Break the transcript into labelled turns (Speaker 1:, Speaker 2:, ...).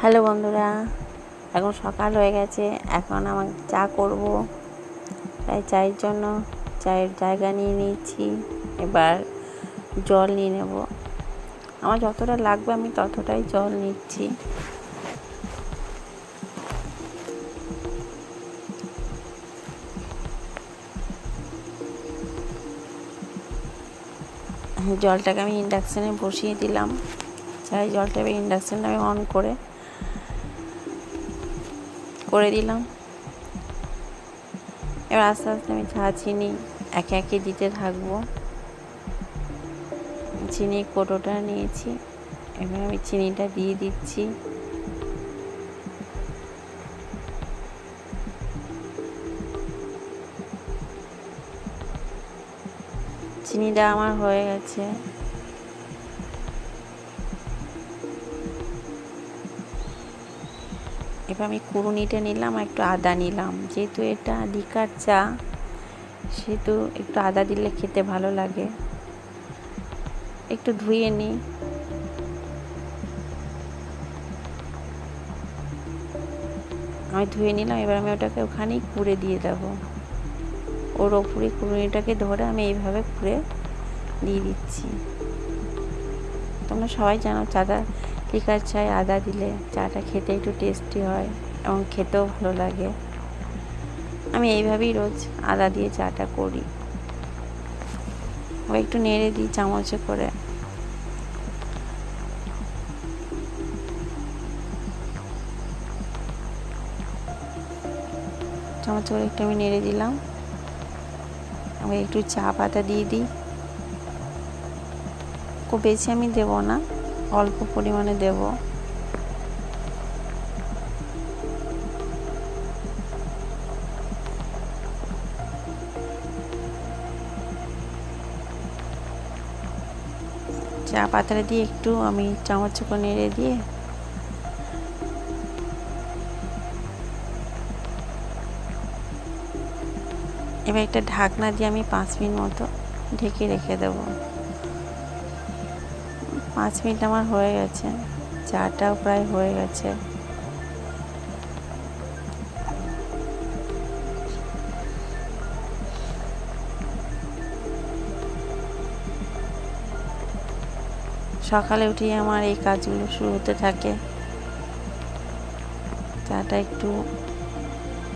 Speaker 1: Hello বন্ধুরা, এখন সকাল হয়ে গেছে, এখন আমার চা করব। তাই চায়ের জন্য চায়ের জায়গা নিয়ে নিয়েছি, এবার জল নিয়ে নেব। আমার যতটা লাগবে আমি ততটাই জল নিচ্ছি। জলটাকে আমি ইন্ডাকশানে বসিয়ে দিলাম। চাই জলটা এবার ইন্ডাকশানটা আমি অন করে করে দিলাম। এবার আস্তে আস্তে আমি চা চিনি একে একে দিতে থাকব। চিনি কোটোটা নিয়েছি। এবার আমি চিনিটা দিয়ে দিচ্ছি। চিনিটা আমার হয়ে গেছে। এবার আমি কুড়ুনিটা নিলাম আর একটু আদা নিলাম। যেহেতু এটা লিকার চা, সেহেতু একটু আদা দিলে খেতে ভালো লাগে। একটু ধুয়ে নিই। আমি ধুয়ে নিলাম, এবার আমি ওটাকে ওখানেই কুড়ে দিয়ে দেবো। ওর ওপরে কুড়ুনিটাকে ধরে আমি এইভাবে কুড়ে দিয়ে দিচ্ছি। তোমরা সবাই জানো চাটা লিকার চায় আদা দিলে চাটা খেতে একটু টেস্টি হয় এবং খেতেও ভালো লাগে। আমি এইভাবেই রোজ আদা দিয়ে চাটা করি। ও একটু নেড়ে দিই চামচে করে। চামচ করে একটু আমি নেড়ে দিলাম। আমি একটু চা পাতা দিয়ে দিই। খুব বেশি আমি দেবো না। অল্প পরিমাণে দেব। চা পাতাটা দিয়ে একটু আমি চামচ করে নেড়ে দিয়ে এবার একটা ঢাকনা দিয়ে আমি পাঁচ মিনিট মতো ঢেকে রেখে দেবো। পাঁচ মিনিট আমার হয়ে গেছে। চাটাও প্রায় হয়ে গেছে। সকালে উঠেই আমার এই কাজগুলো শুরু হতে থাকে। চাটা একটু